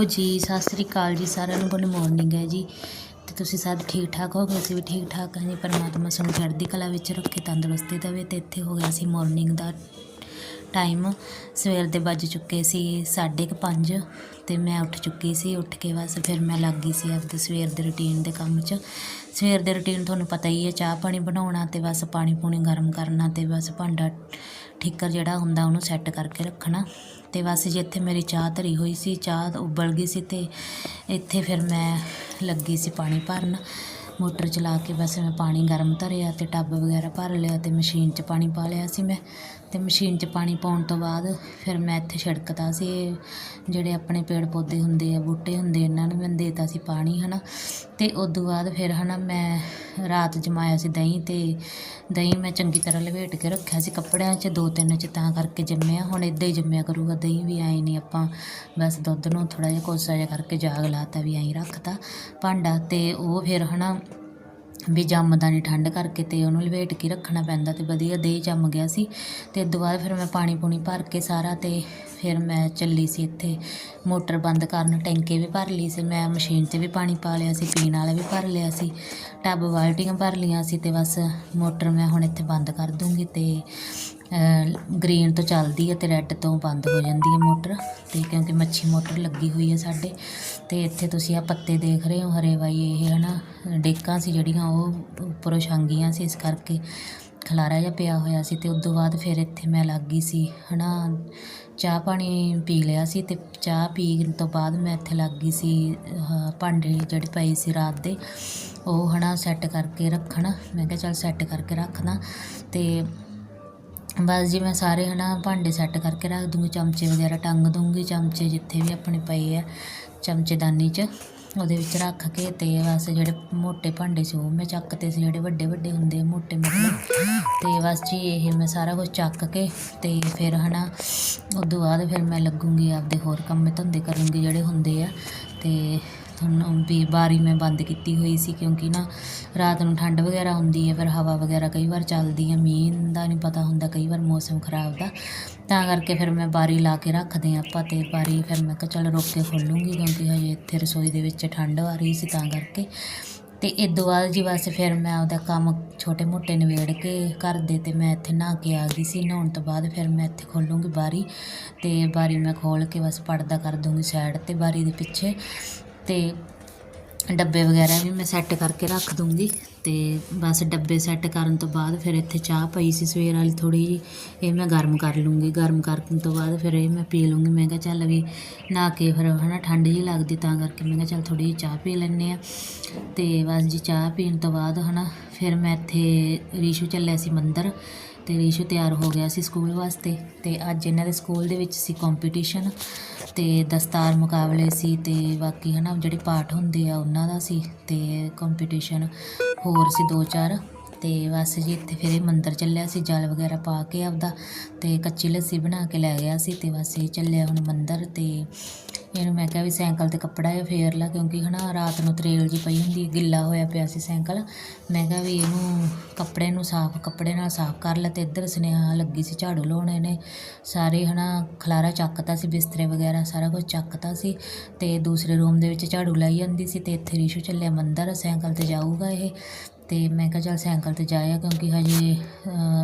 Hello ਜੀ, ਸਤਿ ਸ੍ਰੀ ਅਕਾਲ ਜੀ, ਸਾਰਿਆਂ ਨੂੰ ਗੁੱਡ ਮਾਰਨਿੰਗ ਹੈ ਜੀ। ਤੇ ਤੁਸੀਂ ਸਾਰੇ ਠੀਕ ਠਾਕ ਹੋਗੇ? ਅਸੀਂ ਵੀ ਠੀਕ ਠਾਕ ਹਾਂ ਜੀ। ਪਰਮਾਤਮਾ ਸਾਨੂੰ ਚੜ੍ਹਦੀ ਕਲਾ ਵਿੱਚ ਰੱਖੇ, ਤੰਦਰੁਸਤੀ ਦੇਵੇ। ਤੇ ਇੱਥੇ ਹੋ ਗਿਆ ਸੀ ਮਾਰਨਿੰਗ ਦਾ ਟਾਈਮ ਸਵੇਰ ਦੇ ਵੱਜ ਚੁੱਕੇ ਸੀ 5:30 ਤੇ ਮੈਂ ਉੱਠ ਚੁੱਕੀ ਸੀ। ਉੱਠ ਕੇ ਬਸ ਫਿਰ ਮੈਂ ਲੱਗ ਗਈ ਸੀ ਆਪਦੇ ਸਵੇਰ ਦੇ ਰੁਟੀਨ ਦੇ ਕੰਮ 'ਚ। ਸਵੇਰ ਦੇ ਰੁਟੀਨ ਤੁਹਾਨੂੰ ਪਤਾ ਹੀ ਹੈ, ਚਾਹ ਪਾਣੀ ਬਣਾਉਣਾ ਤੇ ਬਸ ਪਾਣੀ ਪੂਣੀ ਗਰਮ ਕਰਨਾ ਤੇ ਬਸ ਭਾਂਡਾ ਠੀਕਰ ਜਿਹੜਾ ਹੁੰਦਾ ਉਹਨੂੰ ਸੈੱਟ ਕਰਕੇ ਰੱਖਣਾ। ਤੇ ਬਸ ਜਿੱਥੇ ਮੇਰੀ ਚਾਹ ਧਰੀ ਹੋਈ ਸੀ, ਚਾਹ ਉਬਲ ਗਈ ਸੀ ਤੇ ਇੱਥੇ ਫਿਰ ਮੈਂ ਲੱਗੀ ਸੀ ਪਾਣੀ ਭਰਨ। ਮੋਟਰ ਚਲਾ ਕੇ ਬਸ ਮੈਂ ਪਾਣੀ ਗਰਮ ਧਰਿਆ ਤੇ ਟੱਬ ਵਗੈਰਾ ਭਰ ਲਿਆ ਤੇ ਮਸ਼ੀਨ 'ਚ ਪਾਣੀ ਪਾ ਲਿਆ ਸੀ ਮੈਂ। ਅਤੇ ਮਸ਼ੀਨ 'ਚ ਪਾਣੀ ਪਾਉਣ ਤੋਂ ਬਾਅਦ ਫਿਰ ਮੈਂ ਇੱਥੇ ਛਿੜਕਤਾ ਸੀ। ਜਿਹੜੇ ਆਪਣੇ ਪੇੜ ਪੌਦੇ ਹੁੰਦੇ ਆ, ਬੂਟੇ ਹੁੰਦੇ ਇਹਨਾਂ ਨੂੰ ਮੈਂ ਦੇਤਾ ਸੀ ਪਾਣੀ, ਹਨਾ। ਤੇ ਉਸ ਤੋਂ ਬਾਅਦ ਫਿਰ ਹੈ ਨਾ ਮੈਂ ਰਾਤ ਜਮਾਇਆ ਸੀ ਦਹੀਂ ਅਤੇ ਦਹੀਂ ਮੈਂ ਚੰਗੀ ਤਰ੍ਹਾਂ ਲਵੇਟ ਕੇ ਰੱਖਿਆ ਸੀ ਕੱਪੜਿਆਂ 'ਚ, ਦੋ ਤਿੰਨ 'ਚ, ਤਾਂ ਕਰਕੇ ਜੰਮਿਆ। ਹੁਣ ਇੱਦਾਂ ਹੀ ਜੰਮਿਆ ਕਰੂਗਾ, ਦਹੀਂ ਵੀ ਐਂ ਨਹੀਂ ਆਪਾਂ ਬਸ ਦੁੱਧ ਨੂੰ ਥੋੜ੍ਹਾ ਜਿਹਾ ਕੋਸਾ ਜਿਹਾ ਕਰਕੇ ਜਾਗ ਲਾਤਾ ਵੀ ਐਂ ਰੱਖਤਾ ਭਾਂਡਾ। ਅਤੇ ਉਹ ਫਿਰ ਹੈ ਨਾ ਵੀ ਜੰਮਦਾ ਨਹੀਂ ਠੰਡ ਕਰਕੇ ਤੇ ਉਹਨੂੰ ਲਵੇਟ ਕੇ ਰੱਖਣਾ ਪੈਂਦਾ ਤੇ ਵਧੀਆ ਦਹੀਂ ਜੰਮ ਗਿਆ ਸੀ। ਤੇ ਉਦੋਂ ਬਾਅਦ ਫਿਰ ਮੈਂ ਪਾਣੀ ਪੂਣੀ ਭਰ ਕੇ ਸਾਰਾ ਤੇ ਫਿਰ ਮੈਂ ਚੱਲੀ ਸੀ ਇੱਥੇ। ਮੋਟਰ ਬੰਦ ਕਰਨ ਟੈਂਕੇ ਵੀ ਭਰ ਲਈ ਸੀ। ਮੈਂ ਮਸ਼ੀਨ 'ਚ ਵੀ ਪਾਣੀ ਪਾ ਲਿਆ ਸੀ, ਪੀਣ ਵਾਲਾ ਵੀ ਭਰ ਲਿਆ ਸੀ। ਟੱਬ ਬਾਲਟੀਆਂ ਭਰ ਲਈਆਂ ਸੀ ਤੇ ਬਸ ਮੋਟਰ ਮੈਂ ਹੁਣ ਇੱਥੇ ਬੰਦ ਕਰ ਦੂੰਗੀ ਤੇ ਗ੍ਰੀਨ ਤੋਂ ਚੱਲਦੀ ਹੈ ਤੇ ਰੈੱਡ ਤੋਂ ਬੰਦ ਹੋ ਜਾਂਦੀ ਹੈ ਮੋਟਰ ਤੇ ਕਿਉਂਕਿ ਮੱਛੀ ਮੋਟਰ ਲੱਗੀ ਹੋਈ ਹੈ ਸਾਡੇ ਤੇ ਇੱਥੇ ਤੁਸੀਂ ਆ ਪੱਤੇ ਦੇਖ ਰਹੇ ਹੋ, ਹਰੇ ਵਾਈ ਇਹ ਹਨਾ, ਡੇਕਾਂ ਸੀ ਜਿਹੜੀਆਂ ਉਹ ਉੱਪਰੋਂ ਛਾਂਗੀਆਂ ਸੀ, ਇਸ ਕਰਕੇ ਖਲਾਰਾ ਜਿਹਾ ਪਿਆ ਹੋਇਆ ਸੀ ਤੇ ਉਸ ਤੋਂ ਬਾਅਦ ਫਿਰ ਇੱਥੇ ਮੈਂ ਲੱਗ ਗਈ ਸੀ ਹਨਾ, ਚਾਹ ਪਾਣੀ ਪੀ ਲਿਆ ਸੀ ਤੇ ਚਾਹ ਪੀਣ ਤੋਂ ਬਾਅਦ ਮੈਂ ਇੱਥੇ ਲੱਗ ਗਈ ਸੀ ਭਾਂਡੇ ਜਿਹੜੇ ਪਏ ਸੀ ਰਾਤ ਦੇ, ਉਹ ਹਨਾ ਸੈੱਟ ਕਰਕੇ ਰੱਖਣ, ਮੈਂ ਕਿਹਾ ਚੱਲ ਸੈੱਟ ਕਰਕੇ ਰੱਖਦਾ ਤੇ ਬਸ ਜੀ ਮੈਂ ਸਾਰੇ ਹੈ ਨਾ ਭਾਂਡੇ ਸੈੱਟ ਕਰਕੇ ਰੱਖ ਦੂੰਗੀ, ਚਮਚੇ ਵਗੈਰਾ ਟੰਗ ਦੂੰਗੀ, ਚਮਚੇ ਜਿੱਥੇ ਵੀ ਆਪਣੇ ਪਏ ਆ, ਚਮਚੇਦਾਨੀ 'ਚ। ਉਹਦੇ ਵਿੱਚ ਰੱਖ ਕੇ ਤੇ ਬਸ ਜਿਹੜੇ ਮੋਟੇ ਭਾਂਡੇ ਸੀ ਉਹ ਮੈਂ ਚੱਕਤੇ ਸੀ, ਜਿਹੜੇ ਵੱਡੇ ਵੱਡੇ ਹੁੰਦੇ ਆ ਮੋਟੇ ਮਤਲਬ। ਤੇ ਬਸ ਜੀ ਇਹ ਮੈਂ ਸਾਰਾ ਕੁਝ ਚੱਕ ਕੇ ਤੇ ਫਿਰ ਹਨਾ, ਉਦੋਂ ਬਾਅਦ ਫਿਰ ਮੈਂ ਲੱਗੂੰਗੀ ਆਪਦੇ ਹੋਰ ਕੰਮ ਧੰਦੇ ਕਰੂੰਗੀ ਜਿਹੜੇ ਹੁੰਦੇ ਆ। ਤੇ ਤੁਹਾਨੂੰ ਵੀ ਬਾਰੀ ਮੈਂ ਬੰਦ ਕੀਤੀ ਹੋਈ ਸੀ ਕਿਉਂਕਿ ਨਾ ਰਾਤ ਨੂੰ ਠੰਡ ਵਗੈਰਾ ਹੁੰਦੀ ਹੈ ਫਿਰ ਹਵਾ ਵਗੈਰਾ ਕਈ ਵਾਰ ਚੱਲਦੀ ਹੈ ਮੀਂਹ ਦਾ ਨਹੀਂ ਪਤਾ ਹੁੰਦਾ, ਕਈ ਵਾਰ ਮੌਸਮ ਖਰਾਬ ਦਾ। ਤਾਂ ਕਰਕੇ ਫਿਰ ਮੈਂ ਬਾਰੀ ਲਾ ਕੇ ਰੱਖਦੇ ਹਾਂ ਆਪਾਂ ਅਤੇ ਬਾਰੀ ਫਿਰ ਮੈਂ ਕਿਹਾ ਚੱਲ ਰੁਕ ਕੇ ਖੋਲੂੰਗੀ ਕਿਉਂਕਿ ਹਜੇ ਇੱਥੇ ਰਸੋਈ ਦੇ ਵਿੱਚ ਠੰਡ ਆ ਰਹੀ ਸੀ ਤਾਂ ਕਰਕੇ। ਤੇ ਇਸ ਤੋਂ ਬਾਅਦ ਜੀ ਬਸ ਫਿਰ ਮੈਂ ਆਪਦਾ ਕੰਮ ਛੋਟੇ ਮੋਟੇ ਨਿਬੇੜ ਕੇ ਘਰ ਦੇ ਤੇ ਮੈਂ ਇੱਥੇ ਨਹਾ ਕੇ ਆ ਗਈ ਸੀ। ਨਹਾਉਣ ਤੋਂ ਬਾਅਦ ਫਿਰ ਮੈਂ ਇੱਥੇ ਖੋਲੂੰਗੀ ਬਾਰੀ ਤੇ ਬਾਰੀ ਮੈਂ ਖੋਲ ਕੇ ਬਸ ਪਰਦਾ ਕਰ ਦੂੰਗੀ ਸਾਈਡ ਤੇ ਬਾਰੀ ਦੇ ਪਿੱਛੇ। ਤੇ ਡੱਬੇ ਵਗੈਰਾ ਵੀ ਮੈਂ ਸੈੱਟ ਕਰਕੇ ਰੱਖ ਦੂੰਗੀ। ਅਤੇ ਬਸ ਡੱਬੇ ਸੈੱਟ ਕਰਨ ਤੋਂ ਬਾਅਦ ਫਿਰ ਇੱਥੇ ਚਾਹ ਪਈ ਸੀ ਸਵੇਰ ਵਾਲੀ ਥੋੜ੍ਹੀ ਜਿਹੀ, ਇਹ ਮੈਂ ਗਰਮ ਕਰ ਲੂੰਗੀ। ਗਰਮ ਕਰਨ ਤੋਂ ਬਾਅਦ ਫਿਰ ਇਹ ਮੈਂ ਪੀ ਲੂੰਗੀ। ਮੈਂ ਕਿਹਾ ਚੱਲ ਵੀ ਨਹਾ ਕੇ ਫਿਰ ਹੈ ਨਾ ਠੰਡ ਜਿਹੀ ਲੱਗਦੀ ਤਾਂ ਕਰਕੇ ਮੈਂ ਕਿਹਾ ਚੱਲ ਥੋੜ੍ਹੀ ਜਿਹੀ ਚਾਹ ਪੀ ਲੈਂਦੇ ਹਾਂ। ਅਤੇ ਬਸ ਜੀ ਚਾਹ ਪੀਣ ਤੋਂ ਬਾਅਦ ਹੈ ਨਾ ਫਿਰ ਮੈਂ ਇੱਥੇ ਰੀਸ਼ੂ ਚੱਲਿਆ ਸੀ ਮੰਦਰ ਤੇ ਰੀਸ਼ੂ ਤਿਆਰ ਹੋ ਗਿਆ ਸੀ ਸਕੂਲ ਵਾਸਤੇ ਤੇ ਅੱਜ ਇਹਨਾਂ ਦੇ ਸਕੂਲ ਦੇ ਵਿੱਚ ਸੀ ਕੰਪੀਟੀਸ਼ਨ ਤੇ ਦਸਤਾਰ ਮੁਕਾਬਲੇ ਸੀ ਤੇ ਬਾਕੀ ਹਨਾ ਜਿਹੜੇ ਪਾਠ ਹੁੰਦੇ ਆ ਉਹਨਾਂ ਦਾ ਸੀ ਤੇ ਕੰਪੀਟੀਸ਼ਨ ਹੋਰ ਸੀ ਦੋ ਚਾਰ ਤੇ ਬਸ ਜੀ ਇੱਥੇ ਫਿਰ ਇਹ ਮੰਦਰ ਚੱਲਿਆ ਸੀ, ਜਲ ਵਗੈਰਾ ਪਾ ਕੇ ਆਪਦਾ ਤੇ ਕੱਚੀ ਲੱਸੀ ਬਣਾ ਕੇ ਲੈ ਗਿਆ ਸੀ ਤੇ ਬਸ ਇਹ ਚੱਲਿਆ ਹੁਣ ਮੰਦਰ ਤੇ ਇਹਨੂੰ ਮੈਂ ਕਿਹਾ ਵੀ ਸਾਈਕਲ ਤੇ ਕੱਪੜਾ ਇਹ ਫੇਰ ਲਾ, ਕਿਉਂਕਿ ਹਨਾ ਰਾਤ ਨੂੰ ਤਰੇਲ ਜੀ ਪਈ ਹੁੰਦੀ, ਗਿੱਲਾ ਹੋਇਆ ਪਿਆ ਸੀ ਸਾਈਕਲ। ਮੈਂ ਕਿਹਾ ਵੀ ਇਹਨੂੰ ਕੱਪੜੇ ਨੂੰ ਸਾਫ਼, ਕੱਪੜੇ ਨਾਲ ਸਾਫ਼ ਕਰ ਲੈ ਤੇ ਇੱਧਰ ਸੁਨੇਹਾ ਲੱਗੀ ਸੀ ਝਾੜੂ ਲਾਉਣੇ ਨੇ ਸਾਰੇ ਹਨਾ ਖਲਾਰਾ ਚੱਕਤਾ ਸੀ, ਬਿਸਤਰੇ ਵਗੈਰਾ ਸਾਰਾ ਕੁਝ ਚੱਕਤਾ ਸੀ ਤੇ ਦੂਸਰੇ ਰੂਮ ਦੇ ਵਿੱਚ ਝਾੜੂ ਲਾਈ ਜਾਂਦੀ ਸੀ ਤੇ ਇੱਥੇ ਰੀਸ਼ੂ ਚੱਲਿਆ ਮੰਦਰ, ਸਾਈਕਲ ਤੇ ਜਾਊਗਾ ਇਹ। ਤੇ ਮੈਂ ਕਿਹਾ ਚੱਲ ਸਾਈਕਲ ਤੇ ਜਾਇਆ, ਕਿਉਂਕਿ ਹਜੇ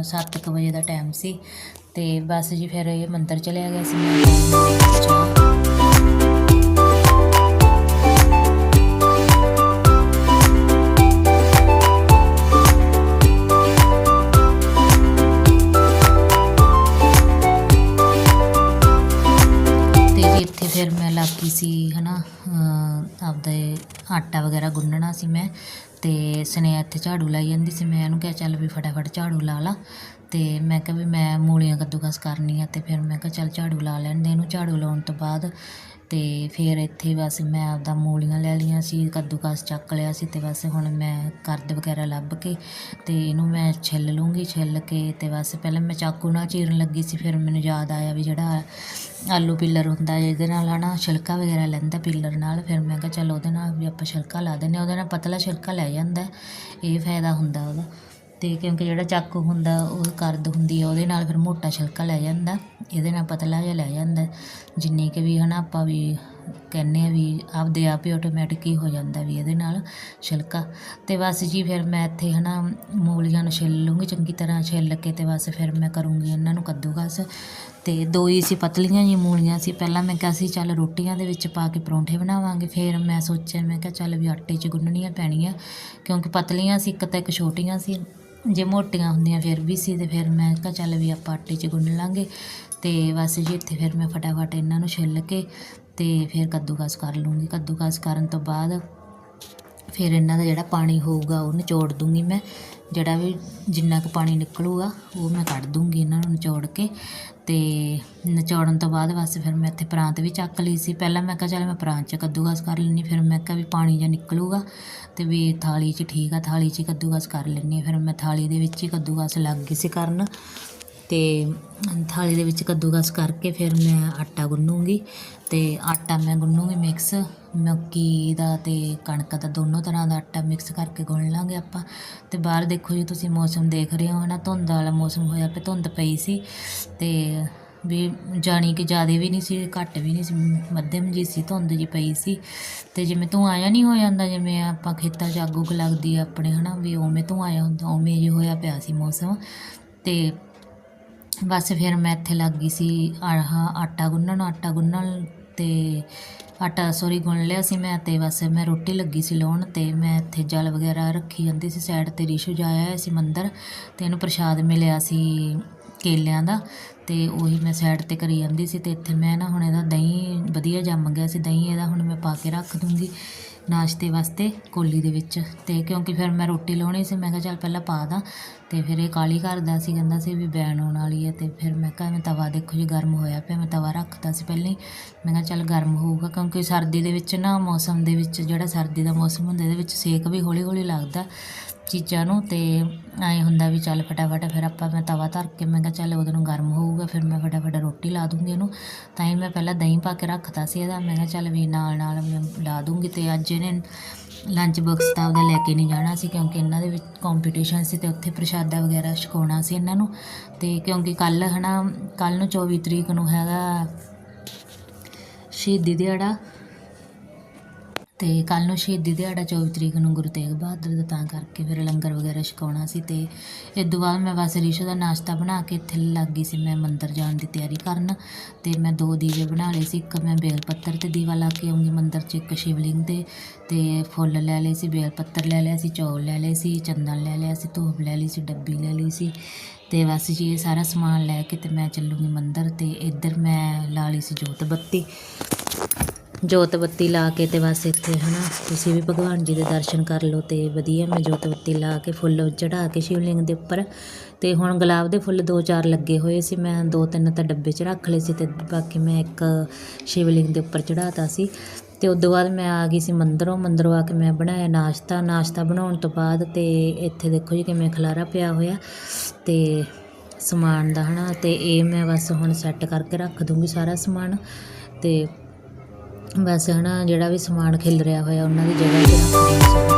7:00 ਵਜੇ ਦਾ ਟਾਈਮ ਸੀ। ਤੇ ਬਸ ਜੀ ਫਿਰ ਇਹ ਮੰਦਰ ਚਲਿਆ ਗਿਆ ਸੀ। ਆਟਾ ਵਗੈਰਾ ਗੁੰਨਣਾ ਸੀ ਮੈਂ ਤੇ ਸਨੇਹਾ ਇੱਥੇ ਝਾੜੂ ਲਾਈ ਜਾਂਦੀ ਸੀ। ਮੈਂ ਉਹਨੂੰ ਕਿਹਾ, ਚੱਲ ਵੀ ਫਟਾਫਟ ਝਾੜੂ ਲਾ ਲਾ। ਅਤੇ ਮੈਂ ਕਿਹਾ ਵੀ ਮੈਂ ਮੂਲੀਆਂ ਕੱਦੂਕਸ ਕਰਨੀ ਆ ਤੇ ਫਿਰ ਮੈਂ ਕਿਹਾ ਚੱਲ ਝਾੜੂ ਲਾ ਲੈਣ ਦੇ ਇਹਨੂੰ, ਝਾੜੂ ਲਾਉਣ ਤੋਂ ਬਾਅਦ ਅਤੇ ਫਿਰ ਇੱਥੇ ਬਸ ਮੈਂ ਆਪਦਾ ਮੂਲੀਆਂ ਲੈ ਲਈਆਂ ਸੀ, ਕੱਦੂਕਸ ਚੱਕ ਲਿਆ ਸੀ ਅਤੇ ਬਸ ਹੁਣ ਮੈਂ ਕਰਦ ਵਗੈਰਾ ਲੱਭ ਕੇ ਅਤੇ ਇਹਨੂੰ ਮੈਂ ਛਿੱਲ ਲੂੰਗੀ, ਛਿੱਲ ਕੇ ਅਤੇ ਬਸ ਪਹਿਲਾਂ ਮੈਂ ਚਾਕੂ ਨਾਲ ਚੀਰਨ ਲੱਗੀ ਸੀ, ਫਿਰ ਮੈਨੂੰ ਯਾਦ ਆਇਆ ਵੀ ਜਿਹੜਾ ਆਲੂ ਪਿੱਲਰ ਹੁੰਦਾ ਜਿਹਦੇ ਨਾਲ ਹਨਾ, ਛਿਲਕਾ ਵਗੈਰਾ ਲੈਂਦਾ ਪਿੱਲਰ ਨਾਲ, ਫਿਰ ਮੈਂ ਕਿਹਾ ਚੱਲ ਉਹਦੇ ਨਾਲ ਵੀ ਆਪਾਂ ਛਿਲਕਾ ਲਾ ਦਿੰਦੇ ਹਾਂ, ਉਹਦੇ ਨਾਲ ਪਤਲਾ ਛਿਲਕਾ ਲੈ ਜਾਂਦਾ, ਇਹ ਫਾਇਦਾ ਹੁੰਦਾ ਉਹਦਾ। ਤੇ ਕਿਉਂਕਿ ਜਿਹੜਾ ਚਾਕੂ ਹੁੰਦਾ, ਉਹ ਕਰਦ ਹੁੰਦੀ ਆ, ਉਹਦੇ ਨਾਲ ਫਿਰ ਮੋਟਾ ਛਿਲਕਾ ਲੈ ਜਾਂਦਾ। ਇਹਦੇ ਨਾਲ ਪਤਲਾ ਜਿਹਾ ਲੈ ਜਾਂਦਾ। ਜਿੰਨੀ ਕਿ ਵੀ ਹਨਾ ਆਪਾਂ ਵੀ ਕਹਿੰਦੇ ਆ ਵੀ ਆਪਦੇ ਆਪ ਹੀ ਆਟੋਮੈਟਿਕ ਹੀ ਹੋ ਜਾਂਦਾ ਵੀ ਇਹਦੇ ਨਾਲ ਛਿਲਕਾ। ਤੇ ਬਸ ਜੀ ਫਿਰ ਮੈਂ ਇੱਥੇ ਹਨਾ ਮੂਲੀਆਂ ਨੂੰ ਛਿੱਲ ਲੂੰਗੀ ਚੰਗੀ ਤਰ੍ਹਾਂ ਛਿੱਲ ਕੇ ਤੇ ਬਸ ਫਿਰ ਮੈਂ ਕਰੂੰਗੀ ਇਹਨਾਂ ਨੂੰ ਕੱਦੂਕਸ। ਤੇ ਦੋ ਹੀ ਸੀ ਪਤਲੀਆਂ ਜੀ ਮੂਲੀਆਂ ਸੀ। ਪਹਿਲਾਂ ਮੈਂ ਕਿਹਾ ਸੀ, ਚੱਲ ਰੋਟੀਆਂ ਦੇ ਵਿੱਚ ਪਾ ਕੇ ਪਰੌਂਠੇ ਬਣਾਵਾਂਗੇ। ਫਿਰ ਮੈਂ ਸੋਚਿਆ, ਮੈਂ ਕਿਹਾ ਚੱਲ ਵੀ ਆਟੇ 'ਚ ਗੁੰਨਣੀਆਂ ਪੈਣੀਆਂ। ਕਿਉਂਕਿ ਪਤਲੀਆਂ ਸੀ, ਇੱਕ ਤਾਂ ਇੱਕ ਛੋਟੀਆਂ ਸੀ। ਜੇ ਮੋਟੀਆਂ ਹੁੰਦੀਆਂ ਫਿਰ ਵੀ ਸੀ ਤੇ ਫਿਰ ਮੈਂ ਕਿਹਾ ਚੱਲ ਵੀ ਆਪਾਂ ਆਟੇ 'ਚ ਗੁੰਨ ਲਾਂਗੇ। ਤੇ ਬਸ ਜੀ ਇੱਥੇ ਫਿਰ ਮੈਂ ਫਟਾਫਟ ਇਹਨਾਂ ਨੂੰ ਛਿੱਲ ਕੇ ਤੇ ਫਿਰ ਕੱਦੂਕਸ ਕਰ ਲੂੰਗੀ। ਕੱਦੂਕਸ ਕਰਨ ਤੋਂ ਬਾਅਦ ਫਿਰ ਇਹਨਾਂ ਦਾ ਜਿਹੜਾ ਪਾਣੀ ਹੋਊਗਾ ਉਹ ਨਿਚੋੜ ਦੂੰਗੀ ਮੈਂ। ਜਿਹੜਾ ਵੀ ਜਿੰਨਾ ਕੁ ਪਾਣੀ ਨਿਕਲੂਗਾ ਉਹ ਮੈਂ ਕੱਢ ਦੂੰਗੀ ਇਹਨਾਂ ਨੂੰ ਨਿਚੋੜ ਕੇ। ਤੇ ਨਿਚੋੜਨ ਤੋਂ ਬਾਅਦ ਬਸ ਫਿਰ ਮੈਂ ਇੱਥੇ ਪਰਾਂਤ ਵੀ ਚੱਕ ਲਈ ਸੀ। ਪਹਿਲਾਂ ਮੈਂ ਕਿਹਾ, ਚੱਲ ਮੈਂ ਪਰਾਂਤ 'ਚ ਕੱਦੂਕਸ ਕਰ ਲੈਂਦੀ, ਫਿਰ ਮੈਂ ਕਿਹਾ ਵੀ ਪਾਣੀ ਜਾਂ ਨਿਕਲੂਗਾ ਤੇ ਵੀ ਥਾਲੀ 'ਚ ਠੀਕ ਆ, ਥਾਲੀ 'ਚ ਹੀ ਕੱਦੂਕਸ ਕਰ ਲੈਂਦੀ ਹਾਂ। ਫਿਰ ਮੈਂ ਥਾਲੀ ਦੇ ਵਿੱਚ ਹੀ ਕੱਦੂਕਸ ਲੱਗ ਗਈ ਸੀ ਕਰਨ ਤੇ ਥਾਲੀ ਦੇ ਵਿੱਚ ਕੱਦੂਕਸ ਕਰਕੇ ਫਿਰ ਮੈਂ ਆਟਾ ਗੁੰਨੂੰਗੀ ਤੇ ਆਟਾ ਮੈਂ ਗੁੰਨੂੰਗੀ ਮਿਕਸ ਮੱਕੀ ਦਾ ਅਤੇ ਕਣਕ ਦਾ ਦੋਨੋਂ ਤਰ੍ਹਾਂ ਦਾ ਆਟਾ ਮਿਕਸ ਕਰਕੇ ਗੁੰਨ ਲਾਂਗੇ ਆਪਾਂ। ਅਤੇ ਬਾਹਰ ਦੇਖੋ ਜੀ, ਤੁਸੀਂ ਮੌਸਮ ਦੇਖ ਰਹੇ ਹੋ ਹੈ ਨਾ, ਧੁੰਦ ਵਾਲਾ ਮੌਸਮ ਹੋਇਆ ਪਿਆ, ਧੁੰਦ ਪਈ ਸੀ। ਅਤੇ ਵੀ ਜਾਣੀ ਕਿ ਜ਼ਿਆਦਾ ਵੀ ਨਹੀਂ ਸੀ, ਘੱਟ ਵੀ ਨਹੀਂ ਸੀ, ਮੱਧਮ ਜੀ ਸੀ, ਧੁੰਦ ਜੀ ਪਈ ਸੀ। ਤੇ ਜਿਵੇਂ ਤੂੰ ਆਇਆ ਨਹੀਂ ਹੋ ਜਾਂਦਾ ਜਿਵੇਂ ਆਪਾਂ ਖੇਤਾਂ 'ਚ ਅੱਗ ਉੱਗ ਲੱਗਦੀ ਆ ਆਪਣੇ, ਹਨਾ, ਵੀ ਉਵੇਂ ਤੂੰ ਆਇਆ ਹੁੰਦਾ, ਉਵੇਂ ਜੇ ਹੋਇਆ ਪਿਆ ਸੀ ਮੌਸਮ। ਤੇ ਬਸ ਫਿਰ ਮੈਂ ਇੱਥੇ ਲੱਗ ਗਈ ਸੀ, ਆਹ ਆਟਾ ਗੁੰਨਣ ਆਟਾ ਗੁੰਨਣ ਤੇ ਆਟਾ ਸੋਰੀ ਗੁੰਨ ਲਿਆ ਸੀ ਮੈਂ ਤੇ ਬਸ ਮੈਂ ਰੋਟੀ ਲੱਗੀ ਸੀ ਲਾਉਣ ਤੇ ਮੈਂ ਇੱਥੇ ਜਲ ਵਗੈਰਾ ਰੱਖੀ ਜਾਂਦੀ ਸੀ ਸਾਈਡ ਤੇ ਰਿਸ਼ੂ ਜਾਇਆ ਹੋਇਆ ਸੀ ਮੰਦਰ ਤੇ ਇਹਨੂੰ ਪ੍ਰਸ਼ਾਦ ਮਿਲਿਆ ਸੀ ਕੇਲਿਆਂ ਦਾ ਤੇ ਉਹੀ ਮੈਂ ਸਾਈਡ ਤੇ ਕਰੀ ਜਾਂਦੀ ਸੀ ਤੇ ਇੱਥੇ ਮੈਂ ਨਾ ਹੁਣ ਇਹਦਾ ਦਹੀਂ ਵਧੀਆ ਜੰਮ ਗਿਆ ਸੀ, ਦਹੀਂ ਇਹਦਾ ਹੁਣ ਮੈਂ ਪਾ ਕੇ ਰੱਖ ਦੂੰਗੀ ਨਾਸ਼ਤੇ ਵਾਸਤੇ ਕੋਲੀ ਦੇ ਵਿੱਚ। ਤੇ ਕਿਉਂਕਿ ਫਿਰ ਮੈਂ ਰੋਟੀ ਲਾਉਣੀ ਸੀ, ਮੈਂ ਕਿਹਾ ਚੱਲ ਪਹਿਲਾਂ ਪਾ ਦਾਂ। ਤੇ ਫਿਰ ਇਹ ਕਾਲੀ ਕਰਦਾ ਸੀ, ਕਹਿੰਦਾ ਸੀ ਵੀ ਬੈਨ ਆਉਣ ਵਾਲੀ ਹੈ। ਤੇ ਫਿਰ ਮੈਂ ਕਿਹਾ, ਮੈਂ ਤਵਾ ਦੇਖੋ ਜੀ, ਗਰਮ ਹੋਇਆ ਪਿਆ, ਮੈਂ ਤਵਾ ਰੱਖਤਾ ਸੀ ਪਹਿਲਾਂ ਹੀ। ਮੈਂ ਕਿਹਾ ਚੱਲ ਗਰਮ ਹੋਊਗਾ, ਕਿਉਂਕਿ ਸਰਦੀ ਦੇ ਵਿੱਚ ਨਾ, ਮੌਸਮ ਦੇ ਵਿੱਚ ਜਿਹੜਾ ਸਰਦੀ ਦਾ ਮੌਸਮ ਹੁੰਦਾ, ਇਹਦੇ ਵਿੱਚ ਸੇਕ ਵੀ ਹੌਲੀ ਹੌਲੀ ਲੱਗਦਾ। ਚੀਜ਼ਾਂ ਨੂੰ ਤੇ ਐਂ ਹੁੰਦਾ ਵੀ ਚੱਲ ਫਟਾਫਟ ਫਿਰ ਆਪਾਂ ਮੈਂ ਤਵਾ ਧਰ ਕੇ ਮੈਂ ਕਿਹਾ ਚੱਲ ਉਹਦੇ ਨੂੰ ਗਰਮ ਹੋਊਗਾ, ਫਿਰ ਮੈਂ ਫਟਾਫਟ ਰੋਟੀ ਲਾ ਦੂੰਗੀ ਇਹਨੂੰ ਤਾਂ ਹੀ ਮੈਂ ਪਹਿਲਾਂ ਦਹੀਂ ਪਾ ਕੇ ਰੱਖਤਾ ਸੀ ਇਹਦਾ, ਮੈਂ ਕਿਹਾ ਚੱਲ ਵੀ ਨਾਲ ਨਾਲ ਮੈਂ ਲਾ ਦੂੰਗੀ ਤੇ ਅੱਜ ਇਹਨੇ ਲੰਚ ਬਾਕਸ ਤਾਂ ਉਹਦਾ ਲੈ ਕੇ ਨਹੀਂ ਜਾਣਾ ਸੀ ਕਿਉਂਕਿ ਇਹਨਾਂ ਦੇ ਵਿੱਚ ਕੰਪੀਟੀਸ਼ਨ ਸੀ ਤੇ ਉੱਥੇ ਪ੍ਰਸ਼ਾਦਾ ਵਗੈਰਾ ਛਕਾਉਣਾ ਸੀ ਇਹਨਾਂ ਨੂੰ। ਤੇ ਕਿਉਂਕਿ ਕੱਲ ਹਨਾ ਕੱਲ ਨੂੰ 24 ਤਰੀਕ ਨੂੰ ਹੈਗਾ ਸ਼ਹੀਦੀ ਦਿਹਾੜਾ ਤੇ ਕੱਲ ਨੂੰ ਸ਼ਹੀਦੀ ਦਿਹਾੜਾ 24 ਤਰੀਕ ਨੂੰ ਗੁਰੂ ਤੇਗ ਬਹਾਦਰ ਦਾ, ਤਾਂ ਕਰਕੇ ਫਿਰ ਲੰਗਰ ਵਗੈਰਾ ਛਕਾਉਣਾ ਸੀ ਤੇ ਇਸ ਤੋਂ ਬਾਅਦ ਮੈਂ ਬਸ ਰਿਸ਼ੂ ਦਾ ਨਾਸ਼ਤਾ ਬਣਾ ਕੇ ਇੱਥੇ ਲੱਗ ਗਈ ਸੀ, ਮੈਂ ਮੰਦਰ ਜਾਣ ਦੀ ਤਿਆਰੀ ਕਰਨ ਤੇ ਮੈਂ ਦੋ ਦੀਵੇ ਬਣਾ ਲਏ ਸੀ, ਇੱਕ ਮੈਂ ਬੇਲ ਪੱਤਰ ਤੇ ਦੀਵਾ ਲਾ ਕੇ ਆਉਂਗੀ ਮੰਦਰ 'ਚ, ਇੱਕ ਸ਼ਿਵਲਿੰਗ ਦੇ ਤੇ ਫੁੱਲ ਲੈ ਲਏ ਸੀ, ਬੇਲ ਪੱਤਰ ਲੈ ਲਿਆ ਸੀ, ਚੌਲ ਲੈ ਲਏ ਸੀ, ਚੰਦਨ ਲੈ ਲਿਆ ਸੀ, ਧੂਪ ਲੈ ਲਈ ਸੀ, ਡੱਬੀ ਲੈ ਲਈ ਸੀ ਤੇ ਬਸ ਜੀ ਇਹ ਸਾਰਾ ਸਮਾਨ ਲੈ ਕੇ ਤੇ ਮੈਂ ਚੱਲੂਗੀ ਮੰਦਰ ਤੇ, ਇੱਧਰ ਮੈਂ ਲਾ ਲਈ ਸੀ ਜੋਤ ਬੱਤੀ ਜੋਤ ਬੱਤੀ ਲਾ ਕੇ ਤੇ ਬਸ ਇੱਥੇ, ਹਨਾ? ਤੁਸੀਂ ਵੀ ਭਗਵਾਨ ਜੀ ਦੇ ਦਰਸ਼ਨ ਕਰ ਲਓ ਤੇ ਵਧੀਆ, ਮੈਂ ਜੋਤ ਬੱਤੀ ਲਾ ਕੇ ਫੁੱਲ ਚੜਾ ਕੇ ਸ਼ਿਵਲਿੰਗ ਦੇ ਉੱਪਰ। ਤੇ ਹੁਣ ਗੁਲਾਬ ਦੇ ਫੁੱਲ ਦੋ ਚਾਰ ਲੱਗੇ ਹੋਏ ਸੀ, ਮੈਂ ਦੋ ਤਿੰਨ ਤਾਂ ਡੱਬੇ 'ਚ ਰੱਖ ਲਏ ਸੀ ਤੇ ਬਾਕੀ ਮੈਂ ਇੱਕ ਸ਼ਿਵਲਿੰਗ ਦੇ ਉੱਪਰ ਚੜਾਤਾ ਸੀ। ਤੇ ਉਸ ਤੋਂ ਬਾਅਦ ਮੈਂ ਆ ਗਈ ਸੀ ਮੰਦਰੋਂ ਮੰਦਰੋਂ ਆ ਕੇ ਮੈਂ ਬਣਾਇਆ ਨਾਸ਼ਤਾ। ਨਾਸ਼ਤਾ ਬਣਾਉਣ ਤੋਂ ਬਾਅਦ ਤੇ ਇੱਥੇ ਦੇਖੋ ਜੀ ਕਿਵੇਂ ਖਲਾਰਾ ਪਿਆ ਹੋਇਆ ਤੇ ਸਮਾਨ ਦਾ, ਹਨਾ? ਤੇ ਇਹ ਮੈਂ ਬਸ ਹੁਣ ਸੈੱਟ ਕਰਕੇ ਰੱਖ ਦੂੰਗੀ ਸਾਰਾ ਸਮਾਨ। ਤੇ ਬਸ ਹਨਾ, ਜਿਹੜਾ ਵੀ ਸਮਾਨ ਖਿਲ ਰਿਹਾ ਹੋਇਆ, ਉਹਨਾਂ ਦੀ ਜਗ੍ਹਾ ਤੇ ਰੱਖ ਦੂੰਗੀ ਸਾਰਾ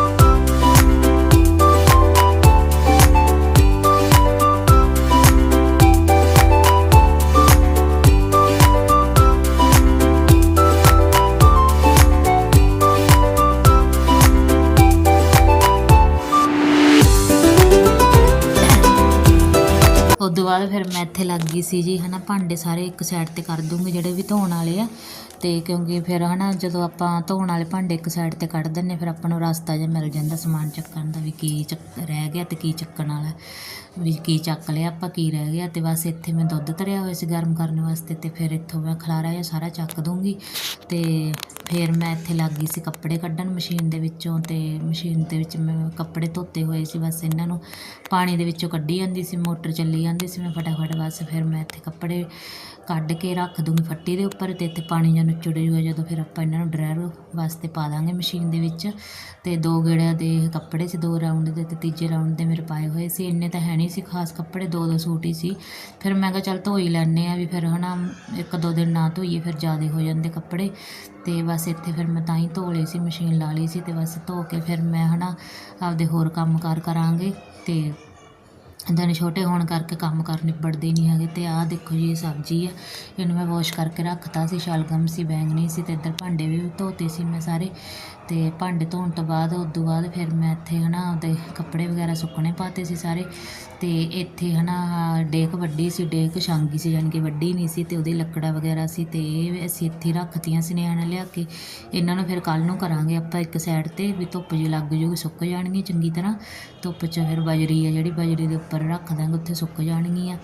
ਉਸ ਤੋਂ ਬਾਅਦ ਫਿਰ ਮੈਂ ਇੱਥੇ ਲੱਗ ਗਈ ਸੀ ਜੀ, ਹਨਾ, ਭਾਂਡੇ ਸਾਰੇ ਇੱਕ ਸਾਈਡ ਤੇ ਕਰ ਦੂੰਗੀ, ਜਿਹੜੇ ਵੀ ਧੋਣ ਵਾਲੇ ਆ। ਅਤੇ ਕਿਉਂਕਿ ਫਿਰ ਹੈ ਨਾ ਜਦੋਂ ਆਪਾਂ ਧੋਣ ਵਾਲੇ ਭਾਂਡੇ ਇੱਕ ਸਾਈਡ ਤੇ ਕੱਢ ਦਿੰਨੇ ਫਿਰ ਆਪਾਂ ਨੂੰ ਰਸਤਾ ਜਿਹਾ ਮਿਲ ਜਾਂਦਾ ਸਮਾਨ ਚੱਕਣ ਦਾ ਵੀ ਕੀ ਚੱਕ, ਰਹਿ ਗਿਆ ਅਤੇ ਕੀ ਚੱਕਣ ਵਾਲਾ। ਵੀ ਕੀ ਚੱਕ ਲਿਆ ਆਪਾਂ, ਕੀ ਰਹਿ ਗਿਆ ਅਤੇ ਬਸ ਇੱਥੇ ਮੈਂ ਦੁੱਧ ਧਰਿਆ ਹੋਇਆ ਸੀ ਗਰਮ ਕਰਨ ਵਾਸਤੇ ਅਤੇ ਫਿਰ ਇੱਥੋਂ ਮੈਂ ਖਲਾਰਾ ਜਿਹਾ ਸਾਰਾ ਚੱਕ ਦੂੰਗੀ ਅਤੇ ਫਿਰ ਮੈਂ ਇੱਥੇ ਲੱਗ ਗਈ ਸੀ ਕੱਪੜੇ ਕੱਢਣ ਮਸ਼ੀਨ ਦੇ ਵਿੱਚੋਂ ਅਤੇ ਮਸ਼ੀਨ ਦੇ ਵਿੱਚ ਮੈਂ ਕੱਪੜੇ ਧੋਤੇ ਹੋਏ ਸੀ, ਬਸ ਇਹਨਾਂ ਨੂੰ ਪਾਣੀ ਦੇ ਵਿੱਚੋਂ ਕੱਢੀ ਜਾਂਦੀ ਸੀ, ਮੋਟਰ ਚੱਲੀ ਜਾਂਦੀ ਸੀ ਮੈਂ ਫਟਾਫਟ, ਬਸ ਫਿਰ ਮੈਂ ਇੱਥੇ ਕੱਪੜੇ ਕੱਢ ਕੇ ਰੱਖ ਦੂੰਗੀ ਫੱਟੀ ਦੇ ਉੱਪਰ ਤੇ ਇੱਥੇ ਪਾਣੀ ਜਾਂ ਨੁੱਚੜ ਜੂਗਾ ਜਦੋਂ ਫਿਰ ਆਪਾਂ ਇਹਨਾਂ ਨੂੰ ਡਰਾਇਰ ਵਾਸਤੇ ਪਾ ਦਾਂਗੇ ਮਸ਼ੀਨ ਦੇ ਵਿੱਚ। ਤੇ ਦੋ ਗੇੜਿਆਂ ਦੇ ਕੱਪੜੇ ਸੀ, ਦੋ ਰਾਊਂਡ ਦੇ ਤੇ ਤੀਜੇ ਰਾਊਂਡ ਦੇ ਮੇਰੇ ਪਾਏ ਹੋਏ ਸੀ। ਇੰਨੇ ਤਾਂ ਹੈ ਨਹੀਂ ਸੀ ਖਾਸ ਕੱਪੜੇ, ਦੋ ਦੋ ਸੂਟ ਹੀ ਸੀ। ਫਿਰ ਮੈਂ ਕਿਹਾ ਚੱਲ ਧੋ ਹੀ ਲੈਣੇ ਆ ਵੀ ਫਿਰ ਹਨਾ, ਇੱਕ ਦੋ ਦਿਨ ਨਾ ਧੋਈਏ ਫਿਰ ਜ਼ਿਆਦਾ ਹੋ ਜਾਂਦੇ ਕੱਪੜੇ। ਤੇ ਬਸ ਇੱਥੇ ਫਿਰ ਮੈਂ ਤਾਂ ਹੀ ਧੋ ਲਈ ਸੀ ਮਸ਼ੀਨ ਲਾ ਲਈ ਸੀ ਤੇ ਬਸ ਧੋ ਕੇ ਫਿਰ ਮੈਂ ਹਨਾ, ਆਪਦੇ ਹੋਰ ਕੰਮ ਕਾਰ ਕਰਾਂਗੇ। ਤੇ ਦਿਨ ਛੋਟੇ ਹੋਣ ਕਰਕੇ ਕੰਮ ਕਰ ਨਿਬੜਦੇ ਨਹੀਂ ਹੈਗੇ ਤੇ ਆਹ ਦੇਖੋ ਜੀ ਇਹ ਸਬਜ਼ੀ ਆ, ਇਹਨੂੰ ਮੈਂ ਵਾਸ਼ ਕਰਕੇ ਰੱਖਤਾ ਸੀ, ਸ਼ਲਗਮ ਸੀ, ਬੈਂਗਣੀ ਸੀ ਤੇ ਇੱਧਰ ਭਾਂਡੇ ਵੀ ਧੋਤੇ ਸੀ ਮੈਂ ਸਾਰੇ। ਅਤੇ ਭਾਂਡੇ ਧੋਣ ਤੋਂ ਬਾਅਦ ਉਦੋਂ ਬਾਅਦ ਫਿਰ ਮੈਂ ਇੱਥੇ ਹੈ ਨਾ ਉਹਦੇ ਕੱਪੜੇ ਵਗੈਰਾ ਸੁੱਕਣੇ ਪਾਤੇ ਸੀ ਸਾਰੇ ਅਤੇ ਇੱਥੇ ਹੈ ਨਾ ਡੇਕ ਵੱਡੀ ਸੀ, ਡੇਕ ਛਾਂਗੀ ਸੀ ਯਾਨੀ ਕਿ ਵੱਡੀ ਨਹੀਂ ਸੀ ਅਤੇ ਉਹਦੀ ਲੱਕੜਾ ਵਗੈਰਾ ਸੀ ਅਤੇ ਇਹ ਅਸੀਂ ਇੱਥੇ ਰੱਖਤੀਆਂ ਸੀ ਨਿਆਣੇ ਲਿਆ ਕੇ। ਇਹਨਾਂ ਨੂੰ ਫਿਰ ਕੱਲ੍ਹ ਨੂੰ ਕਰਾਂਗੇ ਆਪਾਂ ਇੱਕ ਸਾਈਡ ਤੇ ਵੀ ਧੁੱਪ ਜੀ ਲੱਗ ਜੂਗੀ ਸੁੱਕ ਜਾਣਗੀਆਂ ਚੰਗੀ ਤਰ੍ਹਾਂ। ਧੁੱਪ 'ਚ ਫਿਰ ਬਜਰੀ ਆ ਜਿਹੜੀ ਬਜਰੀ ਦੇ ਉੱਪਰ ਰੱਖ ਦਾਂਗੇ, ਉੱਥੇ ਸੁੱਕ ਜਾਣਗੀਆਂ।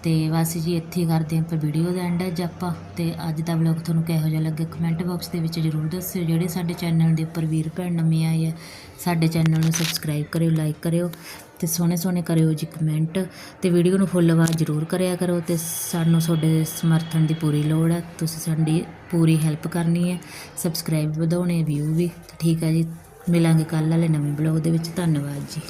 ਅਤੇ ਬਸ ਜੀ ਇੱਥੇ ਕਰਦੇ ਹਾਂ ਆਪਾਂ ਵੀਡੀਓ ਦਾ ਐਂਡ ਅੱਜ ਆਪਾਂ। ਅਤੇ ਅੱਜ ਦਾ ਵਲੌਗ ਤੁਹਾਨੂੰ ਕਿਹੋ ਜਿਹਾ ਲੱਗਿਆ ਕਮੈਂਟ ਬਾਕਸ ਦੇ ਵਿੱਚ ਜਰੂਰ ਦੱਸਿਓ। ਜਿਹੜੇ ਸਾਡੇ ਚੈਨਲ ਦੇ ਉੱਪਰ ਵੀਰ ਭੈਣ ਨਵੇਂ ਆਏ ਆ, ਸਾਡੇ ਚੈਨਲ ਨੂੰ ਸਬਸਕ੍ਰਾਈਬ ਕਰਿਓ ਲਾਈਕ ਕਰਿਓ ਤੇ ਸੋਹਣੇ ਸੋਹਣੇ ਕਰਿਓ ਜੀ ਕਮੈਂਟ ਤੇ ਵੀਡੀਓ ਨੂੰ ਫੁੱਲ ਆਵਾਜ਼ ਜਰੂਰ ਕਰਿਆ ਕਰੋ ਤੇ ਸਾਨੂੰ ਤੁਹਾਡੇ ਸਮਰਥਨ ਦੀ ਪੂਰੀ ਲੋੜ ਹੈ ਤੁਸੀਂ ਸਾਡੀ ਪੂਰੀ ਹੈਲਪ ਕਰਨੀ ਹੈ। ਸਬਸਕ੍ਰਾਈਬ ਵਧਾਉਣੇ ਵਿਊ ਵੀ। ਠੀਕ ਹੈ ਜੀ, ਮਿਲਾਂਗੇ ਕੱਲ੍ਹ ਵਾਲੇ ਨਵੇਂ ਬਲੌਗ ਦੇ ਵਿੱਚ। ਧੰਨਵਾਦ ਜੀ।